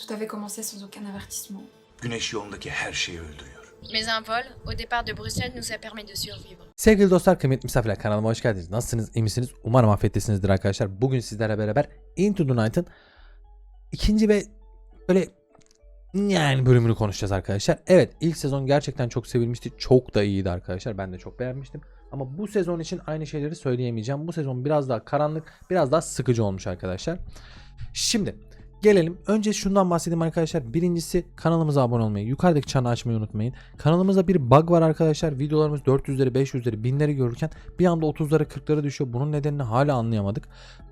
Tout avait commencé sans aucun avertissement. Güneş yolundaki her şeyi öldürüyor. Mais un vol, au départ de Bruxelles, nous a permis de survivre. Sevgili dostlar, kıymetli misafirler kanalıma hoş geldiniz. Nasılsınız, iyi misiniz? Umarım afiyettesinizdir arkadaşlar. Bugün sizlerle beraber Into the Night'ın ikinci ve böyle yani bölümünü konuşacağız arkadaşlar. Evet ilk sezon gerçekten çok sevilmişti. Çok da iyiydi arkadaşlar. Ben de çok beğenmiştim. Ama bu sezon için aynı şeyleri söyleyemeyeceğim. Bu sezon biraz daha karanlık, biraz daha sıkıcı olmuş arkadaşlar. Şimdi gelelim. Önce şundan bahsedeyim arkadaşlar. Birincisi kanalımıza abone olmayı, yukarıdaki çanı açmayı unutmayın. Kanalımızda bir bug var arkadaşlar. Videolarımız 400'leri, 500'leri, 1000'leri görürken bir anda 30'lara 40'lara düşüyor. Bunun nedenini hala anlayamadık.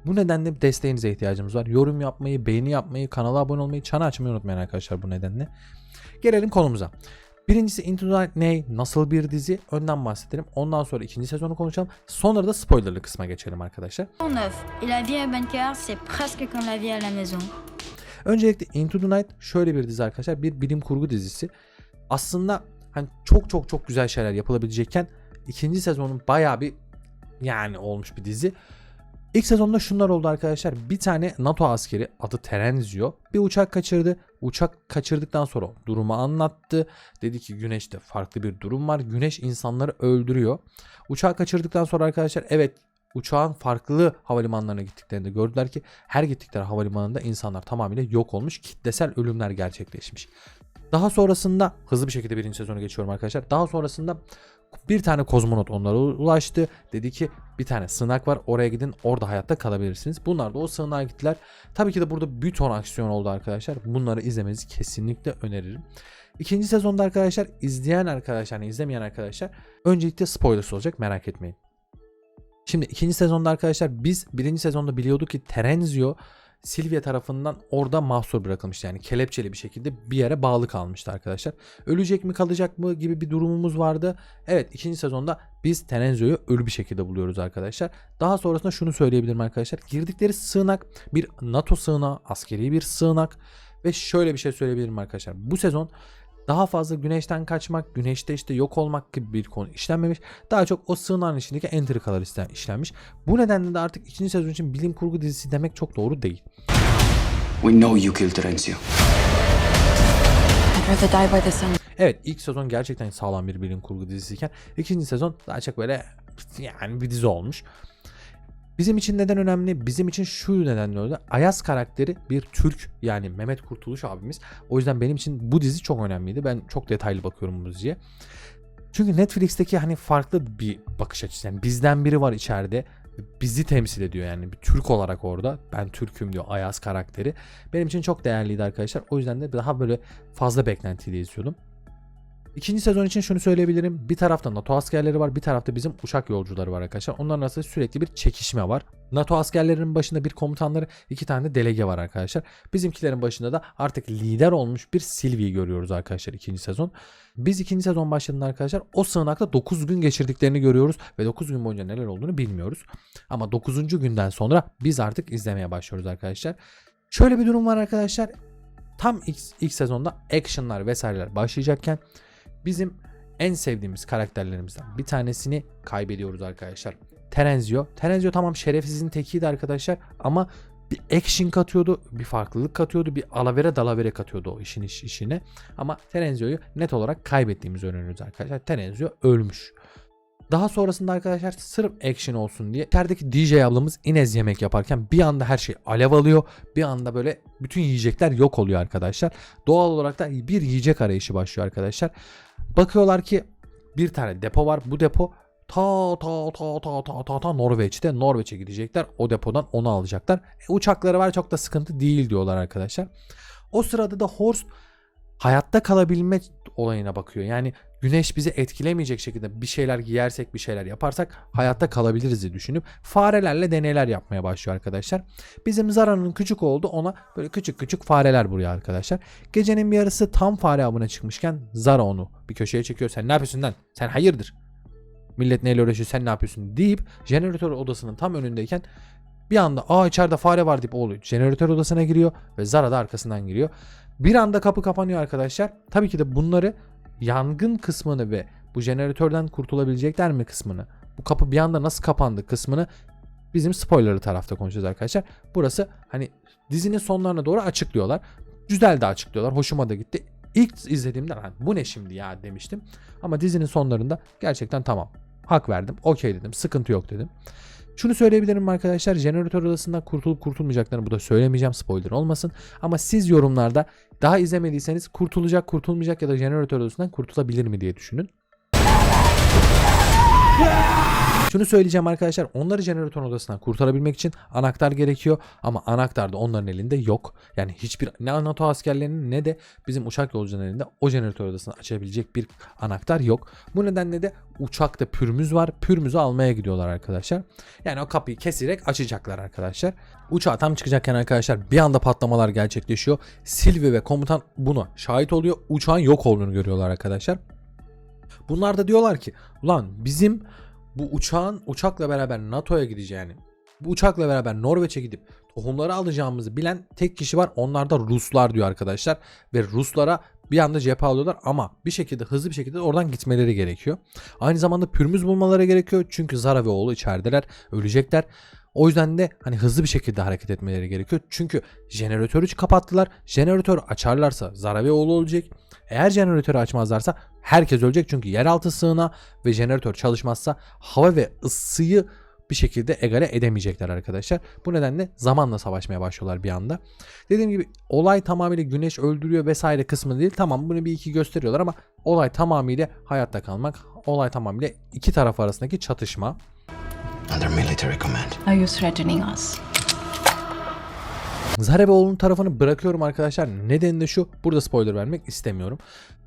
Bu nedenle desteğinize ihtiyacımız var. Yorum yapmayı, beğeni yapmayı, kanala abone olmayı, çanı açmayı unutmayın arkadaşlar bu nedenle. Gelelim konumuza. Birincisi Into the Night? Nasıl bir dizi? Önden bahsedelim. Ondan sonra ikinci sezonu konuşalım. Sonra da spoilerlı kısma geçelim arkadaşlar. neuf. Et la vie à Bunker, c'est presque comme la vie à la maison. Öncelikle Into the Night şöyle bir dizi arkadaşlar. Bir bilim kurgu dizisi. Aslında hani çok çok çok güzel şeyler yapılabilecekken ikinci sezonun bayağı bir yani olmuş bir dizi. İlk sezonda şunlar oldu arkadaşlar. Bir tane NATO askeri adı Terenzio bir uçak kaçırdı. Uçak kaçırdıktan sonra durumu anlattı. Dedi ki güneşte farklı bir durum var. Güneş insanları öldürüyor. Uçağı kaçırdıktan sonra arkadaşlar evet uçağın farklı havalimanlarına gittiklerinde gördüler ki her gittikleri havalimanında insanlar tamamıyla yok olmuş. Kitlesel ölümler gerçekleşmiş. Daha sonrasında hızlı bir şekilde birinci sezonu geçiyorum arkadaşlar. Daha sonrasında bir tane kozmonot onlara ulaştı. Dedi ki bir tane sığınak var oraya gidin orada hayatta kalabilirsiniz. Bunlar da o sığınağa gittiler. Tabii ki de burada bir ton aksiyon oldu arkadaşlar. Bunları izlemenizi kesinlikle öneririm. İkinci sezonda arkadaşlar izleyen arkadaşlar, yani izlemeyen arkadaşlar öncelikle spoilers olacak merak etmeyin. Şimdi ikinci sezonda arkadaşlar biz birinci sezonda biliyorduk ki Terenzio Silvia tarafından orada mahsur bırakılmıştı. Yani kelepçeli bir şekilde bir yere bağlı kalmıştı arkadaşlar. Ölecek mi kalacak mı gibi bir durumumuz vardı. Evet ikinci sezonda biz Terenzio'yu ölü bir şekilde buluyoruz arkadaşlar. Daha sonrasında şunu söyleyebilirim arkadaşlar. Girdikleri sığınak bir NATO sığınağı, askeri bir sığınak. Ve şöyle bir şey söyleyebilirim arkadaşlar. Bu sezon daha fazla güneşten kaçmak, güneşte işte yok olmak gibi bir konu işlenmemiş. Daha çok o sığınağın içindeki entrikalar işlenmiş. Bu nedenle de artık ikinci sezon için bilim kurgu dizisi demek çok doğru değil. We know you killed Terenzio. I'd rather die by the sun. Evet ilk sezon gerçekten sağlam bir bilim kurgu dizisiyken ikinci sezon daha çok böyle yani bir dizi olmuş. Bizim için neden önemli? Bizim için şu nedenle öyle. Ayaz karakteri bir Türk yani Mehmet Kurtuluş abimiz. O yüzden benim için bu dizi çok önemliydi. Ben çok detaylı bakıyorum bu diziye. Çünkü Netflix'teki hani farklı bir bakış açısı. Yani bizden biri var içeride. Bizi temsil ediyor yani bir Türk olarak orada. Ben Türk'üm diyor Ayaz karakteri. Benim için çok değerliydi arkadaşlar. O yüzden de daha böyle fazla beklentiyle izliyordum. İkinci sezon için şunu söyleyebilirim. Bir tarafta NATO askerleri var, bir tarafta bizim uçak yolcuları var arkadaşlar. Onların arasında sürekli bir çekişme var. NATO askerlerinin başında bir komutanları, iki tane de delege var arkadaşlar. Bizimkilerin başında da artık lider olmuş bir Sylvie'yi görüyoruz arkadaşlar ikinci sezon. Biz ikinci sezon başladığında arkadaşlar o sığınakta 9 gün geçirdiklerini görüyoruz ve 9 gün boyunca neler olduğunu bilmiyoruz. Ama 9. günden sonra biz artık izlemeye başlıyoruz arkadaşlar. Şöyle bir durum var arkadaşlar. Tam ilk, ilk sezonda actionlar vesaireler başlayacakken bizim en sevdiğimiz karakterlerimizden bir tanesini kaybediyoruz arkadaşlar. Terenzio. Terenzio tamam şerefsizin tekiydi arkadaşlar ama bir action katıyordu, bir farklılık katıyordu, bir alavere dalavere katıyordu o işin iş, işine. Ama Terenzio'yu net olarak kaybettiğimizi öğreniyoruz arkadaşlar. Terenzio ölmüş. Daha sonrasında arkadaşlar sırf action olsun diye içerideki DJ ablamız Inez yemek yaparken bir anda her şey alev alıyor. Bir anda böyle bütün yiyecekler yok oluyor arkadaşlar. Doğal olarak da bir yiyecek arayışı başlıyor arkadaşlar. Bakıyorlar ki bir tane depo var. Bu depo ta ta ta ta ta ta ta Norveç'te. Norveç'e gidecekler. O depodan onu alacaklar. E, uçakları var çok da sıkıntı değil diyorlar arkadaşlar. O sırada da Horst hayatta kalabilme olayına bakıyor. Yani güneş bizi etkilemeyecek şekilde bir şeyler giyersek bir şeyler yaparsak hayatta kalabiliriz diye düşünüp farelerle deneyler yapmaya başlıyor arkadaşlar. Bizim Zara'nın küçük oldu ona böyle küçük küçük fareler vuruyor arkadaşlar. Gecenin bir yarısı tam fare avına çıkmışken Zara onu bir köşeye çekiyor. Sen ne yapıyorsun lan? Sen hayırdır? Millet neyle uğraşıyor sen ne yapıyorsun deyip jeneratör odasının tam önündeyken bir anda aa içeride fare var deyip oğlu jeneratör odasına giriyor ve Zara da arkasından giriyor. Bir anda kapı kapanıyor arkadaşlar. Tabii ki de bunları yangın kısmını ve bu jeneratörden kurtulabilecekler mi kısmını bu kapı bir anda nasıl kapandı kısmını bizim spoilerlı tarafta konuşacağız arkadaşlar. Burası hani dizinin sonlarına doğru açıklıyorlar. Güzel de açıklıyorlar. Hoşuma da gitti. İlk izlediğimde lan bu ne şimdi ya demiştim. Ama dizinin sonlarında gerçekten tamam. Hak verdim. Okey dedim. Sıkıntı yok dedim. Şunu söyleyebilirim arkadaşlar. Jeneratör odasından kurtulup kurtulmayacaklarını bu da söylemeyeceğim. Spoiler olmasın. Ama siz yorumlarda daha izlemediyseniz kurtulacak, kurtulmayacak ya da jeneratör odasından kurtulabilir mi diye düşünün. Şunu söyleyeceğim arkadaşlar. Onları jeneratör odasından kurtarabilmek için anahtar gerekiyor. Ama anahtar da onların elinde yok. Yani hiçbir ne NATO askerlerinin ne de bizim uçak yolcuların elinde o jeneratör odasını açabilecek bir anahtar yok. Bu nedenle de uçakta pürmüz var. Pürmüzü almaya gidiyorlar arkadaşlar. Yani o kapıyı keserek açacaklar arkadaşlar. Uçağa tam çıkacakken arkadaşlar bir anda patlamalar gerçekleşiyor. Sylvie ve komutan buna şahit oluyor. Uçağın yok olduğunu görüyorlar arkadaşlar. Bunlar da diyorlar ki ulan bizim bu uçağın uçakla beraber NATO'ya gideceğini, bu uçakla beraber Norveç'e gidip tohumları alacağımızı bilen tek kişi var. Onlar da Ruslar diyor arkadaşlar. Ve Ruslara bir anda cephe alıyorlar ama bir şekilde hızlı bir şekilde oradan gitmeleri gerekiyor. Aynı zamanda pürmüz bulmaları gerekiyor. Çünkü Zara ve oğlu içerideler, ölecekler. O yüzden de hani hızlı bir şekilde hareket etmeleri gerekiyor. Çünkü jeneratörü kapattılar. Jeneratör açarlarsa Zara ve oğlu ölecek. Eğer jeneratörü açmazlarsa herkes ölecek. Çünkü yeraltı sığına ve jeneratör çalışmazsa hava ve ısıyı bir şekilde egale edemeyecekler arkadaşlar. Bu nedenle zamanla savaşmaya başlıyorlar bir anda. Dediğim gibi olay tamamıyla güneş öldürüyor vesaire kısmı değil. Tamam bunu bir iki gösteriyorlar ama olay tamamıyla hayatta kalmak. Olay tamamıyla iki taraf arasındaki çatışma. Under military command. Are you threatening us? Zarebeoğlu'nun tarafını bırakıyorum arkadaşlar. Nedeni de şu. Burada spoiler vermek istemiyorum.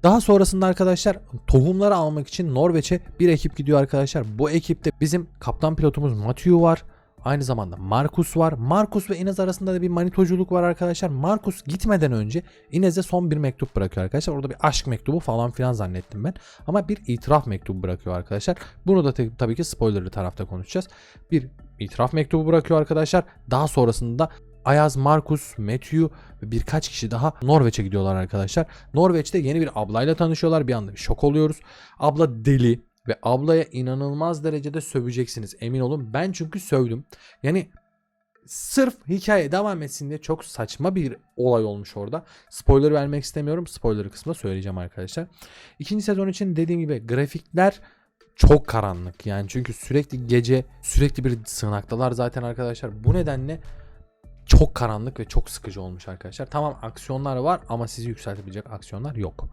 Daha sonrasında arkadaşlar tohumları almak için Norveç'e bir ekip gidiyor arkadaşlar. Bu ekipte bizim kaptan pilotumuz Matthew var. Aynı zamanda Markus var. Markus ve Inez arasında da bir manitoculuk var arkadaşlar. Markus gitmeden önce Inez'e son bir mektup bırakıyor arkadaşlar. Orada bir aşk mektubu falan filan zannettim ben. Ama bir itiraf mektubu bırakıyor arkadaşlar. Bunu da tabii ki spoilerlı tarafta konuşacağız. Bir itiraf mektubu bırakıyor arkadaşlar. Daha sonrasında Ayaz, Markus, Matthew ve birkaç kişi daha Norveç'e gidiyorlar arkadaşlar. Norveç'te yeni bir ablayla tanışıyorlar. Bir anda bir şok oluyoruz. Abla deli ve ablaya inanılmaz derecede söveceksiniz. Emin olun. Ben çünkü sövdüm. Yani sırf hikaye devam etsin diye çok saçma bir olay olmuş orada. Spoiler vermek istemiyorum. Spoiler kısmında söyleyeceğim arkadaşlar. İkinci sezon için dediğim gibi grafikler çok karanlık. Yani çünkü sürekli gece sürekli bir sığınaktalar zaten arkadaşlar. Bu nedenle çok karanlık ve çok sıkıcı olmuş arkadaşlar. Tamam aksiyonlar var ama sizi yükseltebilecek aksiyonlar yok.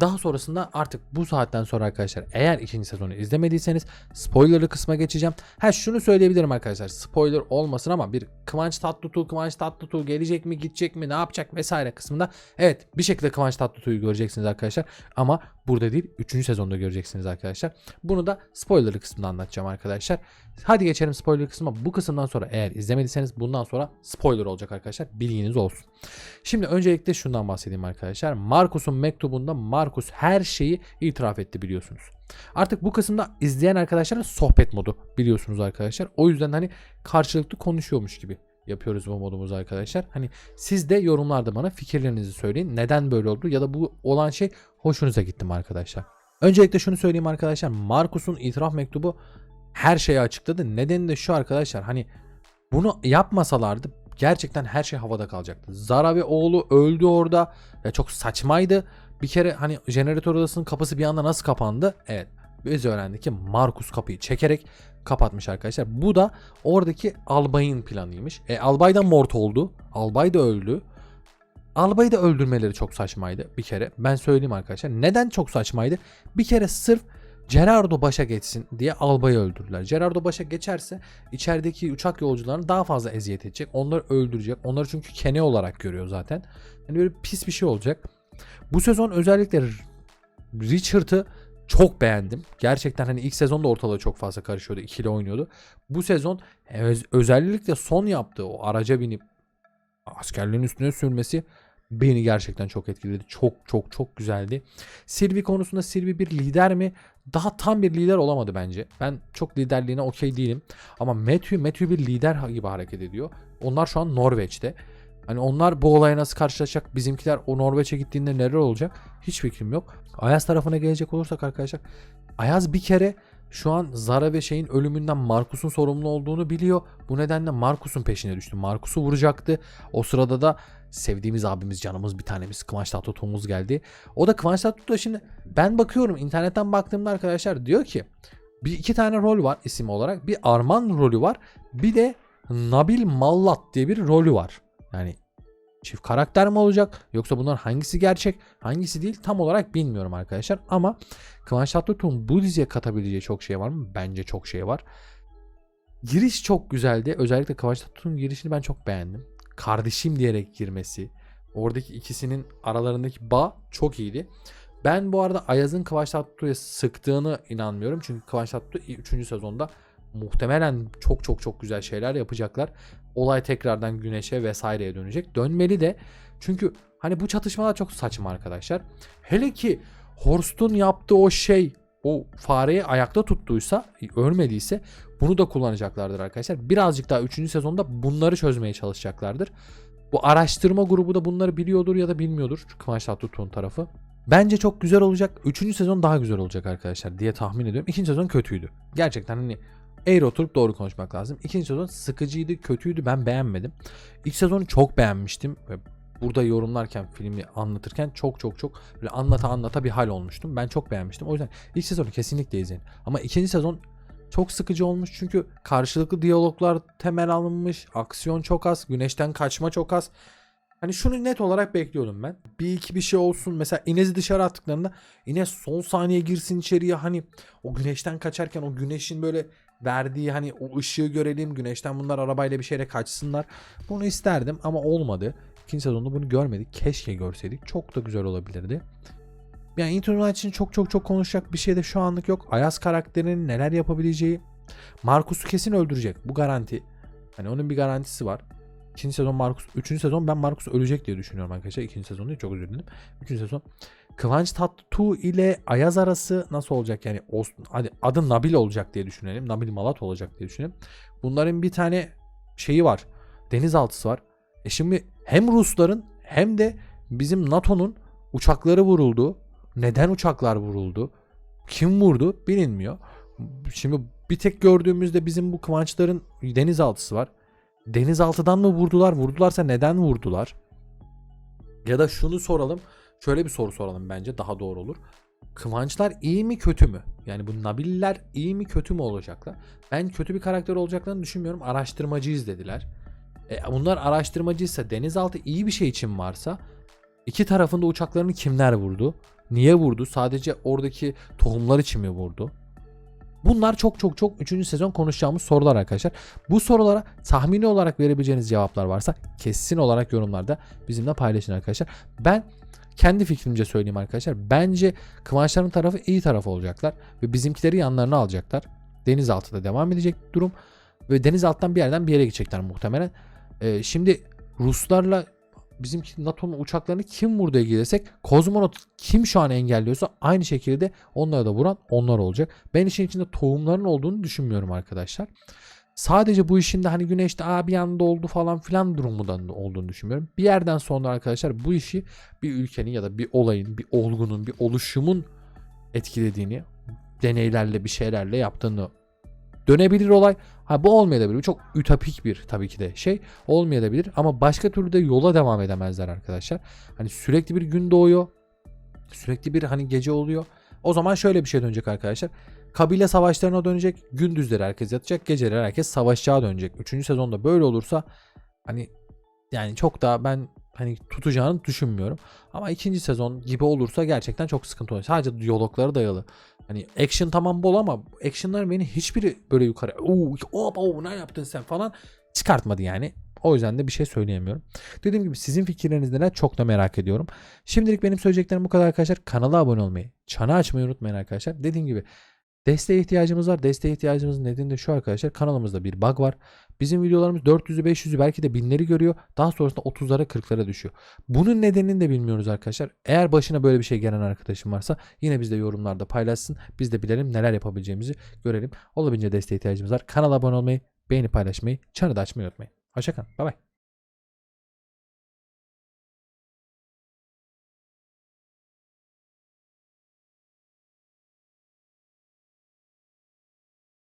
Daha sonrasında artık bu saatten sonra arkadaşlar eğer ikinci sezonu izlemediyseniz spoilerlı kısma geçeceğim. Ha şunu söyleyebilirim arkadaşlar spoiler olmasın ama bir Kıvanç Tatlıtuğ Kıvanç Tatlıtuğ gelecek mi gidecek mi ne yapacak vesaire kısmında evet bir şekilde Kıvanç Tatlıtuğ'u göreceksiniz arkadaşlar ama burada değil 3. sezonda göreceksiniz arkadaşlar. Bunu da spoilerlı kısmında anlatacağım arkadaşlar. Hadi geçelim spoiler kısmına. Bu kısımdan sonra eğer izlemediyseniz bundan sonra spoiler olacak arkadaşlar. Bilginiz olsun. Şimdi öncelikle şundan bahsedeyim arkadaşlar. Markus'un mektubunda Markus her şeyi itiraf etti biliyorsunuz. Artık bu kısımda izleyen arkadaşlarla sohbet modu biliyorsunuz arkadaşlar. O yüzden hani karşılıklı konuşuyormuş gibi yapıyoruz bu modumuzu arkadaşlar. Hani siz de yorumlarda bana fikirlerinizi söyleyin. Neden böyle oldu ya da bu olan şey hoşunuza gitti mi arkadaşlar? Öncelikle şunu söyleyeyim arkadaşlar. Markus'un itiraf mektubu her şeyi açıkladı. Nedeni de şu arkadaşlar hani bunu yapmasalardı gerçekten her şey havada kalacaktı. Zara ve oğlu öldü orada. Ya çok saçmaydı. Bir kere hani jeneratör odasının kapısı bir anda nasıl kapandı? Evet. Biz öğrendik ki Markus kapıyı çekerek kapatmış arkadaşlar. Bu da oradaki albayın planıymış. E, albay da mort oldu. Albay da öldü. Albayı da öldürmeleri çok saçmaydı bir kere. Ben söyleyeyim arkadaşlar. Neden çok saçmaydı? Bir kere sırf Gerardo başa geçsin diye albayı öldürdüler. Gerardo başa geçerse içerideki uçak yolcularını daha fazla eziyet edecek. Onları öldürecek. Onları çünkü kene olarak görüyor zaten. Yani böyle pis bir şey olacak. Bu sezon özellikle Richard'ı çok beğendim. Gerçekten hani ilk sezonda ortalığı çok fazla karışıyordu. ikili oynuyordu. Bu sezon öz- özellikle son yaptığı o araca binip askerlerin üstüne sürmesi beni gerçekten çok etkiledi. Çok çok çok güzeldi. Sylvie konusunda Sylvie bir lider mi? Daha tam bir lider olamadı bence. Ben çok liderliğine okey değilim. Ama Matthew, Matthew bir lider gibi hareket ediyor. Onlar şu an Norveç'te. Hani onlar bu olaya nasıl karşılaşacak? Bizimkiler o Norveç'e gittiğinde neler olacak? Hiç fikrim yok. Ayaz tarafına gelecek olursak arkadaşlar. Ayaz bir kere şu an Zara ve şeyin ölümünden Markus'un sorumlu olduğunu biliyor. Bu nedenle Markus'un peşine düştü. Markus'u vuracaktı. O sırada da sevdiğimiz abimiz, canımız bir tanemiz Kıvanç Tatlıtuğ'umuz geldi. O da Kıvanç Tatlıtuğ şimdi ben bakıyorum internetten baktığımda arkadaşlar diyor ki bir iki tane rol var isim olarak. Bir Arman rolü var. Bir de Nabil Mallat diye bir rolü var. Yani çift karakter mi olacak yoksa bunlar hangisi gerçek hangisi değil tam olarak bilmiyorum arkadaşlar ama Kıvanç Tatlıtuğ'un bu diziye katabileceği çok şey var mı? Bence çok şey var. Giriş çok güzeldi. Özellikle Kıvanç Tatlıtuğ'un girişini ben çok beğendim. Kardeşim diyerek girmesi. Oradaki ikisinin aralarındaki bağ çok iyiydi. Ben bu arada Ayaz'ın Kıvanç Tatlıtuğ'a sıktığını inanmıyorum. Çünkü Kıvanç Tatlıtuğ 3. sezonda muhtemelen çok çok çok güzel şeyler yapacaklar. Olay tekrardan güneşe vesaireye dönecek. Dönmeli de. Çünkü hani bu çatışmalar çok saçma arkadaşlar. Hele ki Horst'un yaptığı o şey o fareyi ayakta tuttuysa, ölmediyse bunu da kullanacaklardır arkadaşlar. Birazcık daha 3. sezonda bunları çözmeye çalışacaklardır. Bu araştırma grubu da bunları biliyordur ya da bilmiyordur. Kıvanç Tatlıtuğ'un tarafı. Bence çok güzel olacak. 3. sezon daha güzel olacak arkadaşlar diye tahmin ediyorum. 2. sezon kötüydü. Gerçekten hani eğri oturup doğru konuşmak lazım. 2. sezon sıkıcıydı, kötüydü. Ben beğenmedim. İlk sezonu çok beğenmiştim. Burada yorumlarken, filmi anlatırken çok çok çok böyle anlata anlata bir hal olmuştum. Ben çok beğenmiştim. O yüzden ilk sezonu kesinlikle izleyin. Ama ikinci sezon çok sıkıcı olmuş çünkü karşılıklı diyaloglar temel alınmış. Aksiyon çok az. Güneşten kaçma çok az. Hani şunu net olarak bekliyordum ben. Bir iki bir şey olsun. Mesela Inez'i dışarı attıklarında Inez son saniye girsin içeriye. Hani o güneşten kaçarken o güneşin böyle verdiği hani o ışığı görelim. Güneşten bunlar arabayla bir şeyle kaçsınlar. Bunu isterdim ama olmadı. İkinci sezonda bunu görmedik. Keşke görseydik. Çok da güzel olabilirdi. Yani Into için çok çok çok konuşacak bir şey de şu anlık yok. Ayaz karakterinin neler yapabileceği. Marcus'u kesin öldürecek. Bu garanti. Hani onun bir garantisi var. İkinci sezon Marcus, üçüncü sezon ben Marcus ölecek diye düşünüyorum arkadaşlar. İkinci sezon değil çok özür dilerim. Üçüncü sezon Kıvanç Tatlıtuğ ile Ayaz arası nasıl olacak yani hadi adı Nabil olacak diye düşünelim. Nabil Malat olacak diye düşünelim. Bunların bir tane şeyi var. Denizaltısı var. E şimdi hem Rusların hem de bizim NATO'nun uçakları vuruldu. Neden uçaklar vuruldu? Kim vurdu bilinmiyor. Şimdi bir tek gördüğümüzde bizim bu Kıvançların denizaltısı var. Denizaltıdan mı vurdular? Vurdularsa neden vurdular? Ya da şunu soralım. Şöyle bir soru soralım bence daha doğru olur. Kıvançlar iyi mi kötü mü? Yani bu Nabiller iyi mi kötü mü olacaklar? Ben kötü bir karakter olacaklarını düşünmüyorum. Araştırmacıyız dediler. E, bunlar araştırmacıysa denizaltı iyi bir şey için varsa iki tarafında uçaklarını kimler vurdu? Niye vurdu? Sadece oradaki tohumlar için mi vurdu? Bunlar çok çok çok 3. sezon konuşacağımız sorular arkadaşlar. Bu sorulara tahmini olarak verebileceğiniz cevaplar varsa kesin olarak yorumlarda bizimle paylaşın arkadaşlar. Ben kendi fikrimce söyleyeyim arkadaşlar. Bence Kıvançların tarafı iyi taraf olacaklar ve bizimkileri yanlarına alacaklar. Denizaltıda devam edecek durum ve denizalttan bir yerden bir yere gidecekler muhtemelen. Ee, şimdi Ruslarla bizimki NATO'nun uçaklarını kim vurdu ilgilesek kozmonot kim şu an engelliyorsa aynı şekilde onlara da vuran onlar olacak. Ben işin içinde tohumların olduğunu düşünmüyorum arkadaşlar. Sadece bu işin de hani güneşte Aa, bir anda oldu falan filan durumundan olduğunu düşünmüyorum. Bir yerden sonra arkadaşlar bu işi bir ülkenin ya da bir olayın, bir olgunun, bir oluşumun etkilediğini, deneylerle bir şeylerle yaptığını dönebilir olay. Ha bu olmayabilir. Çok ütopik bir tabii ki de şey. Olmayabilir ama başka türlü de yola devam edemezler arkadaşlar. Hani sürekli bir gün doğuyor. Sürekli bir hani gece oluyor. O zaman şöyle bir şey dönecek arkadaşlar. Kabile savaşlarına dönecek. Gündüzleri herkes yatacak. Geceleri herkes savaşacağı dönecek. Üçüncü sezonda böyle olursa hani yani çok da ben hani tutacağını düşünmüyorum. Ama ikinci sezon gibi olursa gerçekten çok sıkıntı olur. Sadece diyaloglara dayalı. Hani action tamam bol ama actionlar beni hiçbiri böyle yukarı oo, hop, oo, ne yaptın sen falan çıkartmadı yani. O yüzden de bir şey söyleyemiyorum. Dediğim gibi sizin fikirleriniz neler çok da merak ediyorum. Şimdilik benim söyleyeceklerim bu kadar arkadaşlar. Kanala abone olmayı, çana açmayı unutmayın arkadaşlar. Dediğim gibi desteğe ihtiyacımız var. Desteğe ihtiyacımızın nedeni de şu arkadaşlar. Kanalımızda bir bug var. Bizim videolarımız 400'ü 500'ü belki de binleri görüyor. Daha sonrasında 30'lara 40'lara düşüyor. Bunun nedenini de bilmiyoruz arkadaşlar. Eğer başına böyle bir şey gelen arkadaşım varsa yine bizde yorumlarda paylaşsın. Biz de bilelim neler yapabileceğimizi görelim. Olabildiğince desteğe ihtiyacımız var. Kanala abone olmayı, beğeni paylaşmayı, çanı da açmayı unutmayın. Hoşçakalın. Bay bay.